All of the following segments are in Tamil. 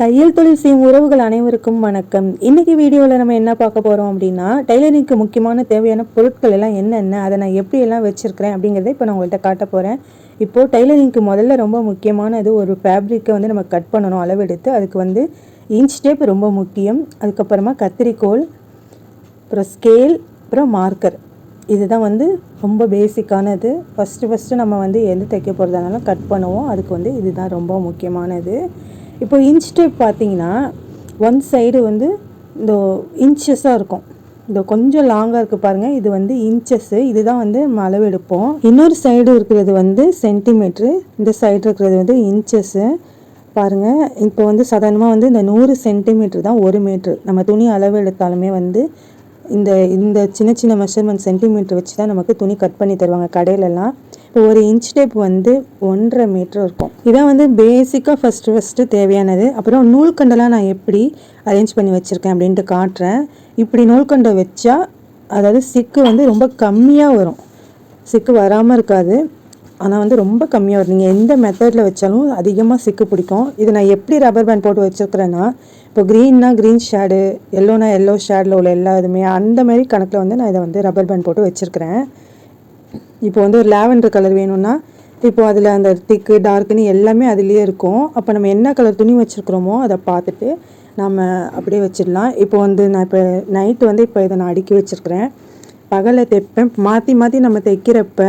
தையல் தொழில் செய்யும் உறவுகள் அனைவருக்கும் வணக்கம். இன்னைக்கு வீடியோவில் நம்ம என்ன பார்க்க போகிறோம் அப்படின்னா டைலரிங்க்கு முக்கியமான தேவையான பொருட்கள் எல்லாம் என்னென்ன அதை நான் எப்படி எல்லாம் வச்சுருக்கிறேன் அப்படிங்கிறத இப்போ நான் உங்கள்கிட்ட காட்ட போகிறேன் இப்போது டைலரிங்க்கு முதல்ல ரொம்ப முக்கியமானது ஒரு ஃபேப்ரிக்கை வந்து நம்ம கட் பண்ணணும் அளவெடுத்து. அதுக்கு வந்து இன்ச் டேப் ரொம்ப முக்கியம். அதுக்கப்புறமா கத்திரிக்கோல் அப்புறம் ஸ்கேல் அப்புறம் மார்க்கர் இதுதான் வந்து ரொம்ப பேசிக்கானது ஃபஸ்ட்டு ஃபஸ்ட்டு நம்ம வந்து எது தைக்க போகிறதுனாலும் கட் பண்ணுவோம். அதுக்கு வந்து இதுதான் ரொம்ப முக்கியமானது. இப்போ இன்ச் டேப் பார்த்தீங்கன்னா ஒன் சைடு வந்து இந்த இன்ச்சஸாக இருக்கும். இந்த கொஞ்சம் லாங்காக இருக்குது பாருங்கள் இது வந்து இன்ச்சஸ்ஸு இதுதான் வந்து நம்ம அளவு எடுப்போம் இன்னொரு சைடு இருக்கிறது வந்து சென்டிமீட்ரு இந்த சைடு இருக்கிறது வந்து இன்ச்சஸ்ஸு பாருங்கள் இப்போ வந்து சாதாரணமாக வந்து இந்த நூறு சென்டிமீட்ரு தான் ஒரு மீட்ரு நம்ம துணி அளவு எடுத்தாலுமே வந்து இந்த இந்த சின்ன சின்ன மெஷர்மெண்ட் சென்டிமீட்டர் வச்சு தான் நமக்கு துணி கட் பண்ணி தருவாங்க கடையிலலாம். இப்போ ஒரு இன்ச் டேப் வந்து ஒன்றரை மீட்டர் இருக்கும். இதான் வந்து பேசிக்காக ஃபஸ்ட்டு ஃபஸ்ட்டு தேவையானது. அப்புறம் நூல்கண்டெல்லாம் நான் எப்படி அரேஞ்ச் பண்ணி வச்சுருக்கேன் அப்படின்ட்டு காட்டுறேன். இப்படி நூல்கண்டை வச்சா அதாவது சிக்கு வந்து ரொம்ப கம்மியாக வரும். சிக்கு வராமல் இருக்காது. ஆனால் வந்து ரொம்ப கம்மியாக வரும். நீங்கள் எந்த மெத்தடில் வச்சாலும் அதிகமாக சிக்கு பிடிக்கும். இது நான் எப்படி ரப்பர் பேண்ட் போட்டு வச்சுருக்கிறேன்னா இப்போ க்ரீன்னா க்ரீன் ஷேடு எல்லோனா எல்லோ ஷேடில் உள்ள எல்லா இதுவுமே அந்த மாதிரி கணக்கில் வந்து நான் இதை வந்து ரப்பர் பேண்ட் போட்டு வச்சுருக்கிறேன். இப்போ வந்து ஒரு லாவெண்டர் கலர் வேணும்னா இப்போ அதில் அந்த திக்கு டார்க்குன்னு எல்லாமே அதுலேயே இருக்கும். அப்போ நம்ம என்ன கலர் துணி வச்சுருக்குறோமோ அதை பார்த்துட்டு நம்ம அப்படியே வச்சிடலாம். இப்போ வந்து நான் இப்போ நைட்டு வந்து இப்போ இதை நான் அடுக்கி வச்சுருக்கிறேன். பகலில் தைப்பேன். மாற்றி மாற்றி நம்ம தைக்கிறப்ப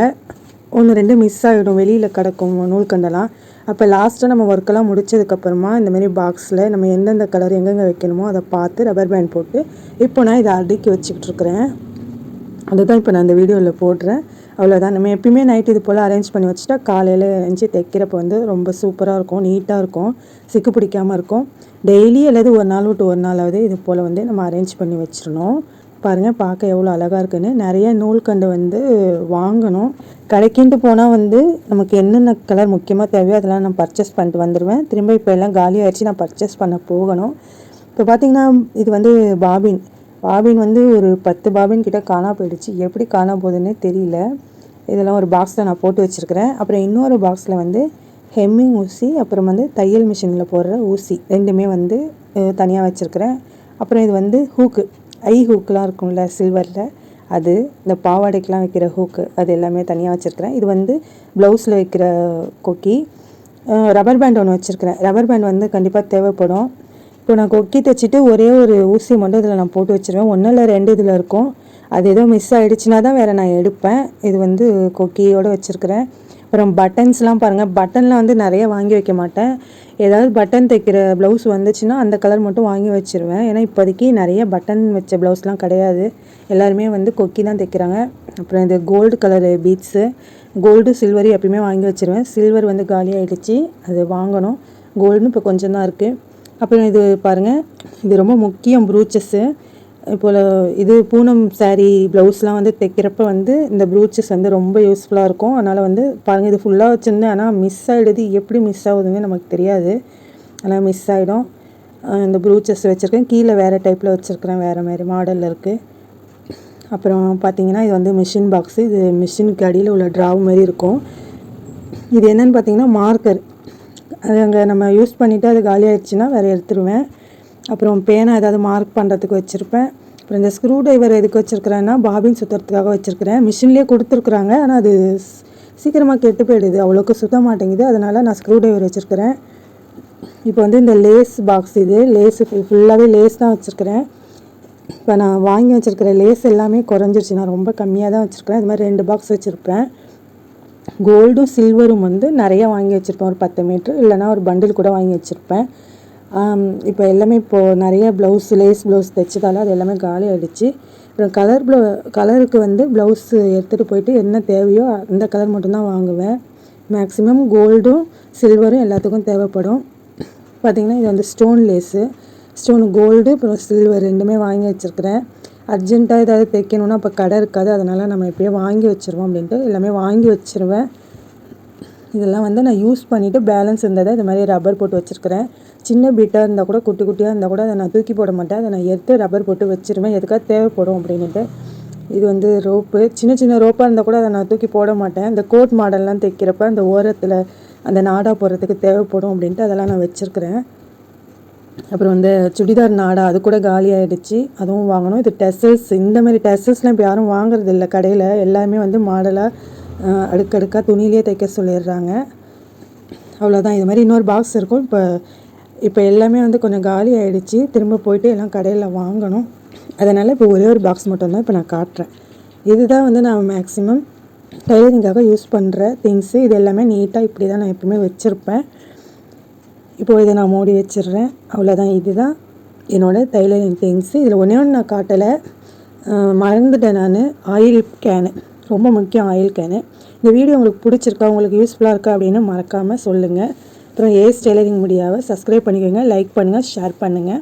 ஒன்று ரெண்டு மிஸ் ஆகிடும் வெளியில் கிடக்கும் நூல்கண்டெல்லாம் அப்போ லாஸ்ட்டாக நம்ம ஒர்க்கெல்லாம் முடிச்சதுக்கப்புறமா இந்தமாரி பாக்ஸில் நம்ம எந்தெந்த கலர் எங்கெங்கே வைக்கணுமோ அதை பார்த்து ரப்பர் பேண்ட் போட்டு இப்போ நான் இதை அடுக்கி வச்சுக்கிட்டு இருக்கிறேன். அதுதான் இப்போ நான் இந்த வீடியோவில் போடுறேன். அவ்வளோதான் நம்ம எப்பயுமே நைட் இது போல் அரேஞ்ச் பண்ணி வச்சுட்டா காலையில் எழுந்துச்சி தைக்கிறப்ப வந்து ரொம்ப சூப்பராக இருக்கும் நீட்டாக இருக்கும் சிக்கு பிடிக்காமல் இருக்கும். டெய்லி அல்லது ஒரு நாள் விட்டு ஒரு நாளாவது இது போல் வந்து நம்ம அரேஞ்ச் பண்ணி வச்சிடணும். பாருங்கள் பார்க்க எவ்வளோ அழகாக இருக்குன்னு. நிறைய நூல்கண்டு வந்து வாங்கணும். கடைக்கின்ட்டு போனால் வந்து நமக்கு என்னென்ன கலர் முக்கியமாக தேவையோ அதெல்லாம் நான் பர்ச்சேஸ் பண்ணிட்டு வந்துடுவேன் திரும்ப இப்போ எல்லாம் காலி ஆயிடுச்சு நான் பர்ச்சேஸ் பண்ண போகணும். இப்போ பார்த்தீங்கன்னா இது வந்து பாபின். பாபின் வந்து ஒரு பத்து பாபின் கிட்டே காணா போயிடுச்சு. எப்படி காணா போகுதுன்னே தெரியல. இதெல்லாம் ஒரு பாக்ஸில் நான் போட்டு வச்சுருக்கிறேன். அப்புறம் இன்னொரு பாக்ஸில் வந்து ஹெம்மிங் ஊசி அப்புறம் வந்து தையல் மிஷினில் போடுற ஊசி ரெண்டுமே வந்து தனியாக வச்சுருக்கிறேன். அப்புறம் இது வந்து ஹூக்கு. ஐ ஹூக்கெலாம் இருக்கும்ல சில்வரில் அது இந்த பாவாடைக்கெலாம் வைக்கிற ஹூக்கு அது எல்லாமே தனியாக வச்சுருக்கிறேன். இது வந்து ப்ளவுஸில் வைக்கிற கொக்கி. ரப்பர் பேண்ட் ஒன்று வச்சுருக்கிறேன். ரப்பர் பேண்ட் வந்து கண்டிப்பாக தேவைப்படும். இப்போ நான் கொக்கி தைச்சிட்டு ஒரே ஒரு ஊசி மட்டும் இதில் நான் போட்டு வச்சுருவேன். ஒன்றில் ரெண்டு இதில் இருக்கும். அது ஏதோ மிஸ் ஆகிடுச்சுனா தான் வேறு நான் எடுப்பேன். இது வந்து கொக்கியோடு வச்சுருக்கிறேன். அப்புறம் பட்டன்ஸ்லாம் பாருங்கள் பட்டன்லாம் வந்து நிறைய வாங்கி வைக்க மாட்டேன். ஏதாவது பட்டன் தைக்கிற ப்ளவுஸ் வந்துச்சுன்னா அந்த கலர் மட்டும் வாங்கி வச்சுருவேன். ஏன்னா இப்போதைக்கு நிறைய பட்டன் வச்ச ப்ளவுஸ்லாம் கிடையாது. எல்லாருமே வந்து கொக்கி தான் தைக்கிறாங்க. அப்புறம் இது gold colour beads gold silver எப்பயுமே வாங்கி வச்சுருவேன். சில்வர் வந்து காலி ஆகிடுச்சு அது வாங்கணும். கோல்டுன்னு இப்போ கொஞ்சம் தான் இருக்குது அப்புறம் இது பாருங்கள் இது ரொம்ப முக்கியம் ப்ரூச்சஸ்ஸு இப்போது இது பூனம் சாரீ ப்ளவுஸ்லாம் வந்து தைக்கிறப்ப வந்து இந்த ப்ரூச்சஸ் வந்து ரொம்ப யூஸ்ஃபுல்லாக இருக்கும். அதனால் வந்து பாருங்கள் இது ஃபுல்லாக வச்சுருந்தேன். ஆனால் மிஸ் ஆகிடுது எப்படி மிஸ் ஆகுதுன்னு நமக்கு தெரியாது. ஆனால் மிஸ் ஆகிடும் இந்த ப்ரூச்சஸ் வச்சுருக்கேன். கீழே வேறு டைப்பில் வச்சுருக்கிறேன். வேறு மாதிரி மாடலில் இருக்குது அப்புறம் பார்த்தீங்கன்னா இது வந்து மிஷின் பாக்ஸு இது மிஷினுக்கு அடியில் உள்ள ட்ராவ் மாதிரி இருக்கும். இது என்னென்னு பார்த்தீங்கன்னா மார்க்கர் அது அங்கே நம்ம யூஸ் பண்ணிவிட்டு அது காலி ஆயிடுச்சுன்னா வேறு எடுத்துருவேன். அப்புறம் பேனா ஏதாவது மார்க் பண்ணுறதுக்கு வச்சுருப்பேன். அப்புறம் இந்த ஸ்க்ரூ ட்ரைவர் எதுக்கு வச்சுருக்கிறேன்னா பாபின் சுற்றுறதுக்காக வச்சுருக்கிறேன். மிஷின்லேயே கொடுத்துருக்குறாங்க. ஆனால் அது சீக்கிரமாக கெட்டு போயிடுது. அவ்வளோக்கு சுத்த மாட்டேங்குது. அதனால் நான் ஸ்க்ரூ ட்ரைவர் வச்சுருக்கிறேன். இப்போ வந்து இந்த லேஸ் பாக்ஸ் இது. லேஸ் ஃபுல்லாகவே லேஸ் தான் வச்சுருக்கிறேன். இப்போ நான் வாங்கி வச்சுருக்கிற லேஸ் எல்லாமே குறைஞ்சிருச்சு. நான் ரொம்ப கம்மியாக தான் வச்சுருக்கிறேன். இது மாதிரி ரெண்டு பாக்ஸ் வச்சுருப்பேன். கோல்டும் சில்வரும் வந்து நிறையா வாங்கி வச்சுருப்பேன். ஒரு பத்து மீட்ரு இல்லைனா ஒரு பண்டில் கூட வாங்கி வச்சுருப்பேன். இப்போ எல்லாமே இப்போது நிறைய ப்ளவுஸ் லேஸ் ப்ளவுஸ் தைச்சதால அது எல்லாமே காலி ஆகிடுச்சு அப்புறம் கலர் ப்ளவு கலருக்கு வந்து ப்ளவுஸ் எடுத்துகிட்டு போயிட்டு என்ன தேவையோ அந்த கலர் மட்டும்தான் வாங்குவேன். மேக்ஸிமம் கோல்டும் சில்வரும் எல்லாத்துக்கும் தேவைப்படும். பார்த்திங்கன்னா இது வந்து ஸ்டோன் லேஸு ஸ்டோன் கோல்டு அப்புறம் சில்வர் ரெண்டுமே வாங்கி வச்சுருக்கிறேன். அர்ஜென்ட்டாக ஏதாவது தைக்கணுன்னா அப்போ கடை இருக்காது. அதனால் நம்ம எப்போயோ வாங்கி வச்சுருவோம் அப்படின்ட்டு எல்லாமே வாங்கி வச்சுருவேன். இதெல்லாம் வந்து நான் யூஸ் பண்ணிவிட்டு பேலன்ஸ் இருந்ததை இது மாதிரி ரப்பர் போட்டு வச்சுருக்கிறேன். சின்ன பீட்டாக இருந்தால் கூட குட்டி குட்டியாக இருந்தால் கூட அதை நான் தூக்கி போட மாட்டேன். அதை நான் எடுத்து ரப்பர் போட்டு வச்சுருவேன். எதுக்காக தேவைப்படும் அப்படின்ட்டு இது வந்து ரோப்பு சின்ன சின்ன ரோப்பாக இருந்தால் கூட அதை நான் தூக்கி போட மாட்டேன். இந்த கோட் மாடல்லாம் தைக்கிறப்ப அந்த ஓரத்தில் அந்த நாடா போடுறதுக்கு தேவைப்படும் அப்படின்ட்டு அதெல்லாம் நான் வச்சுருக்கிறேன். அப்புறம் வந்து சுடிதார் நாடா அது கூட காலி அதுவும் வாங்கணும். இது டெசல்ஸ். இந்த மாதிரி டெசல்ஸ்லாம் இப்போ யாரும் வாங்குறது இல்லை. கடையில் எல்லாமே வந்து மாடலாக அடுக்கடுக்காக துணியிலே தைக்க சொல்லிடுறாங்க. அவ்வளோதான் இது மாதிரி இன்னொரு பாக்ஸ் இருக்கும். இப்போ இப்போ எல்லாமே வந்து கொஞ்சம் காலி ஆகிடுச்சி திரும்ப போயிட்டு எல்லாம் கடையில் வாங்கணும். அதனால் இப்போ ஒரே ஒரு பாக்ஸ் மட்டும்தான் இப்போ நான் காட்டுறேன். இதுதான் வந்து நான் மேக்ஸிமம் டைலரிங்காக யூஸ் பண்ணுற திங்ஸு இது எல்லாமே நீட்டாக இப்படி தான் நான் எப்பவுமே வச்சுருப்பேன். இப்போ இதை நான் மூடி வச்சிடுறேன். அவ்வளோதான் இதுதான் என்னோடய டைலரிங் திங்ஸு இதில் ஒன்றே ஒன்று நான் காட்டலை. மறந்துட்டேன் நான். ஆயில் கேனு ரொம்ப முக்கியம் ஆயில் கேனு இந்த வீடியோ உங்களுக்கு பிடிச்சிருக்கா உங்களுக்கு யூஸ்ஃபுல்லாக இருக்கா அப்படின்னு மறக்காமல் சொல்லுங்கள் அப்புறம் ஏஸ் டெய்லரிங் முடியாவை சப்ஸ்கிரைப் பண்ணிக்கோங்க லைக் பண்ணுங்கள் ஷேர் பண்ணுங்கள்